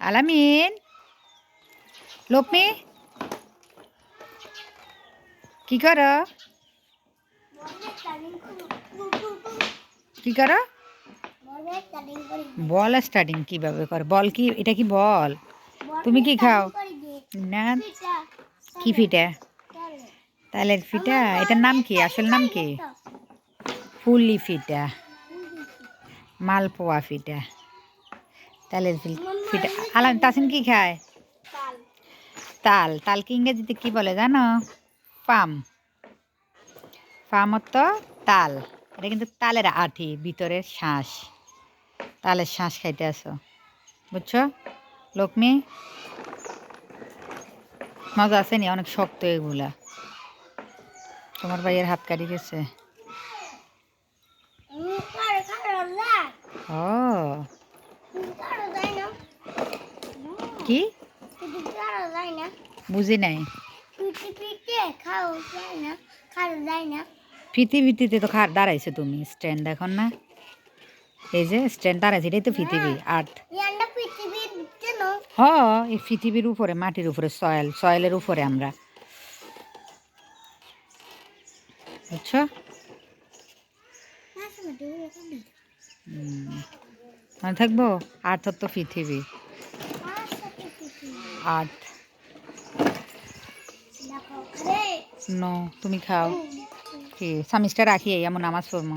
আলামিন। লক্ষ্মী কি কর? কি কর? বল স্টার্টিং কীভাবে কর, বল কি, এটা কি বল? তুমি কি খাও? না, কি ফিটা? তাহলে ফিটা? এটার নাম কি? আসল নাম কি? ফুলি ফিটা, মালপোয়া ফিটা। তাহলে ফিটা আলাম তাসিন কি খায়? তাল। তালকে ইংরেজিতে কি বলে জানো? পাম। পাম তো তাল। এটা কিন্তু তালের আঠি ভিতরের শ্বাস। তালের শ্বাস খাইতে আসো। বুঝছ? লক্ষ্মী? মজা আছে নি? অনেক শক্ত এগুলা। তোমার ভাইয়ের হাত কাটি গেছে। ও। কি? বুঝি নাই। ফিতি ফিতিতে তো দাঁড়াইছে তুমি স্ট্যান্ড এখন না? এই যে স্ট্যান্ড দাঁড়াইছে এটাই তো পৃথিবী আর্ট হ এই পৃথিবীর উপরে মাটির উপরে সয়েল সয়েলের উপরে আমরা। বুঝছ। থাকব? আর্থ তো পৃথিবী। আর্ট ন তুমি খাও কি সামিজটা রাখি এমন নামাজ পড়মো